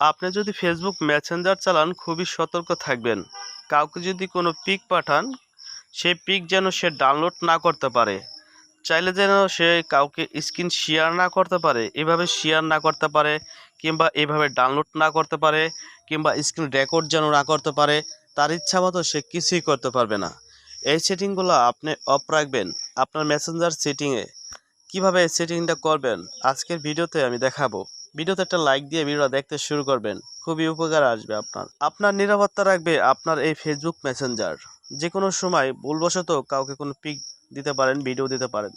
আপনি যদি Facebook Messenger চালান, খুবই সতর্ক থাকবেন। কাউকে যদি কোনো পিক পাঠান, সেই পিক যেন সে ডাউনলোড না করতে পারে। চাইলে যেন সে কাউকে স্ক্রিন শেয়ার না করতে পারে, এভাবে শেয়ার না করতে পারে, কিংবা এভাবে ডাউনলোড না করতে পারে, কিংবা স্ক্রিন রেকর্ড যেন না করতে পারে, তার ইচ্ছা মতো সে কিছুই করতে পারবে না। এই সেটিংগুলো আপনি অফ রাখবেন আপনার মেসেঞ্জার সেটিংয়ে কীভাবে এই সেটিংটা করবেন, আজকের ভিডিওতে আমি দেখাবো। ভিডিওতে একটা লাইক দিয়ে ভিডিওটা দেখতে শুরু করবেন। খুবই উপকার আসবে আপনার। আপনার নিরাপত্তা রাখবে আপনার এই ফেসবুক মেসেঞ্জার যে কোনো সময় ভুলবশত কাউকে কোনো পিক দিতে পারেন ভিডিও দিতে পারেন,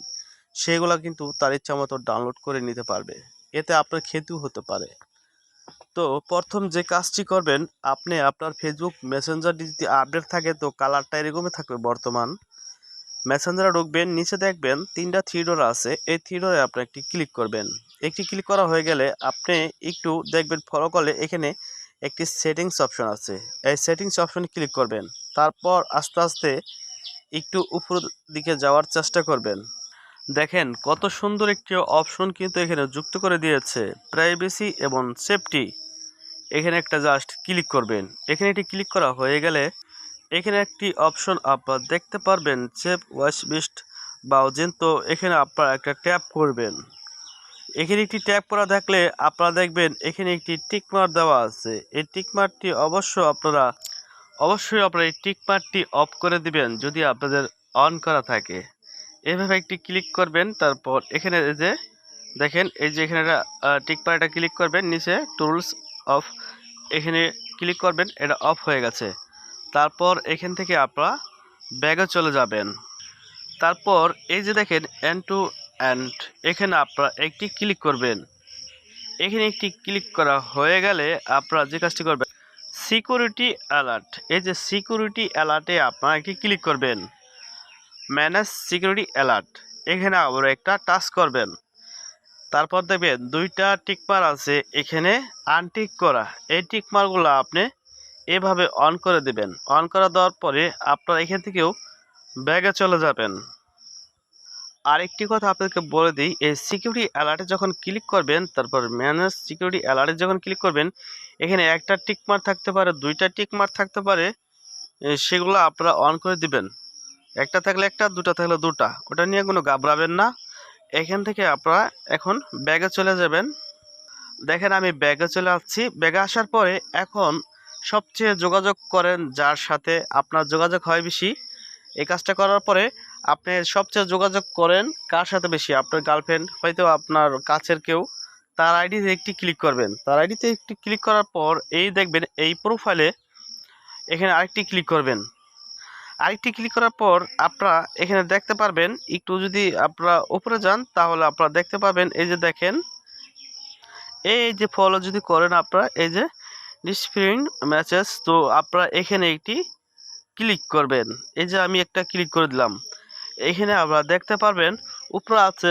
সেগুলো কিন্তু তার ইচ্ছা মতো ডাউনলোড করে নিতে পারবে। এতে আপনার ক্ষতিও হতে পারে। তো প্রথম যে কাজটি করবেন, আপনি আপনার ফেসবুক মেসেঞ্জার যদি আপডেট থাকে, তো কালারটা এরকমই থাকবে বর্তমান। মেসেঞ্জারে ঢুকবেন, নিচে দেখবেন তিনটা থ্রি ডোর আছে। এই থ্রি ডোরে আপনি একটি ক্লিক করবেন। একটি ক্লিক করা হয়ে গেলে আপনি একটু দেখবেন ফলো করলে এখানে একটি সেটিংস অপশন আছে। এই সেটিংস অপশনে ক্লিক করবেন। তারপর আস্তে আস্তে একটু উপর দিকে যাওয়ার চেষ্টা করবেন। দেখেন কত সুন্দর একটি অপশন কিন্তু এখানে যুক্ত করে দিয়েছে প্রাইভেসি এবং সেফটি এখানে একটা জাস্ট ক্লিক করবেন। এখানে একটি ক্লিক করা হয়ে গেলে এখানে একটি অপশন আপনারা দেখতে পারবেন সেভ ওয়াশ বিস্ট বাউজেন। তো এখানে আপনারা একটা ট্যাপ করবেন। এখানে একটি ট্যাপ করা থাকলে আপনারা দেখবেন এখানে একটি টিকমার দেওয়া আছে। এই টিকমারটি অবশ্য আপনারা, অবশ্যই আপনারা এই টিকমারটি অফ করে দিবেন যদি আপনাদের অন করা থাকে। এভাবে একটি ক্লিক করবেন, তারপর এখানে যে দেখেন, এই যে এখানে একটা টিকমার এটা ক্লিক করবেন, নিচে টুলস অফ, এখানে ক্লিক করবেন, এটা অফ হয়ে গেছে। তারপর এখান থেকে আপনারা ব্যাগে চলে যাবেন। তারপর এই যে দেখেন এন টু অ্যান্ড এখানে আপনারা একটি ক্লিক করবেন। এখানে একটি ক্লিক করা হয়ে গেলে আপনারা যে কাজটি করবেন সিকিউরিটি অ্যালার্ট এই যে সিকিউরিটি অ্যালার্টে আপনারা একটি ক্লিক করবেন। ম্যানেজ সিকিউরিটি অ্যালার্ট এখানে আবার একটা টাচ করবেন। তারপর দেখবেন দুইটা টিকমার আছে, এখানে আনটিক করা। এই টিকমারগুলো আপনি এভাবে অন করে দিবেন। অন করে দেওয়ার পরে আপনারা এখান থেকেও ব্যাগে চলে যাবেন। আরেকটি কথা আপনাদেরকে বলে দিই, এই সিকিউরিটি অ্যালার্টে যখন ক্লিক করবেন, তারপর ম্যানেজ সিকিউরিটি অ্যালার্টে যখন ক্লিক করবেন, এখানে একটা টিকমার থাকতে পারে, দুইটা টিকমার থাকতে পারে সেগুলো আপনারা অন করে দিবেন। একটা থাকলে একটা, দুটা থাকলে দুটা। ওটা নিয়ে কোনো ঘাবড়াবেন না। এখান থেকে আপনারা এখন ব্যাগে চলে যাবেন। দেখেন আমি ব্যাগে চলে আসছি। ব্যাগে আসার পরে এখন সবচেয়ে যোগাযোগ করেন যার সাথে আপনার যোগাযোগ হয় বেশি। এই কাজটা করার পরে আপনি সবচেয়ে যোগাযোগ করেন কার সাথে বেশি? আপনার গার্লফ্রেন্ড হয়তো আপনার কাছের কেউ। তার আইডিতে একটি ক্লিক করবেন। তার আইডিতে একটি ক্লিক করার পর এই দেখবেন এই প্রোফাইলে এখানে আরেকটি ক্লিক করবেন। আরেকটি ক্লিক করার পর আপনারা এখানে দেখতে পারবেন, একটু যদি আপনারা উপরে যান তাহলে আপনারা দেখতে পাবেন এই যে দেখেন, এই যে ফলো যদি করেন আপনারা, এই যে ডিসপ্রিন্ট ম্যাচেস তো আপনারা এখানে একটি ক্লিক করবেন। এই যে আমি একটা ক্লিক করে দিলাম। এখানে আপনারা দেখতে পারবেন, উপরে আছে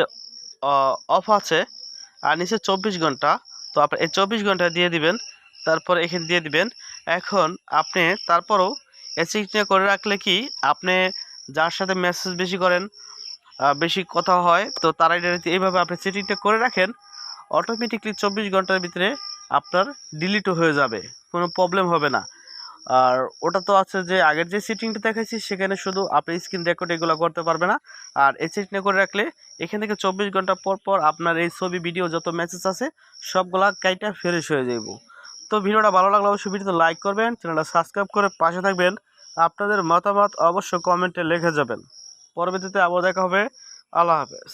অফ আছে, আর নিচে চব্বিশ ঘণ্টা। তো আপনি এই চব্বিশ ঘণ্টা দিয়ে দিবেন, তারপর এখানে দিয়ে দিবেন। এখন আপনি তারপরও এসিটা করে রাখলে কি, আপনি যার সাথে মেসেজ বেশি করেন বেশি কথা হয়, তো তারা এইভাবে আপনি সেটিংটা করে রাখেন অটোমেটিকলি চব্বিশ ঘণ্টার ভিতরে আপনার ডিলিটও হয়ে যাবে, কোনো প্রবলেম হবে না। আর ওটা তো আছে যে আগের যে সেটিংটা দেখাচ্ছি সেখানে শুধু আপনি স্ক্রিন রেকর্ড এগুলো করতে পারবে না। আর এই সেটিংটা করে রাখলে এখান থেকে চব্বিশ ঘণ্টা পর পর আপনার এই ছবি ভিডিও যত মেসেজ আছে, সবগুলা কাইটা ফ্রেশ হয়ে যাব তো ভিডিওটা ভালো লাগলে অবশ্যই ভিডিওতে লাইক করবেন চ্যানেলটা সাবস্ক্রাইব করে পাশে থাকবেন। আপনাদের মতামত অবশ্যই কমেন্টে লিখে যাবেন। পরবর্তীতে আবার দেখা হবে। আল্লাহ হাফেজ।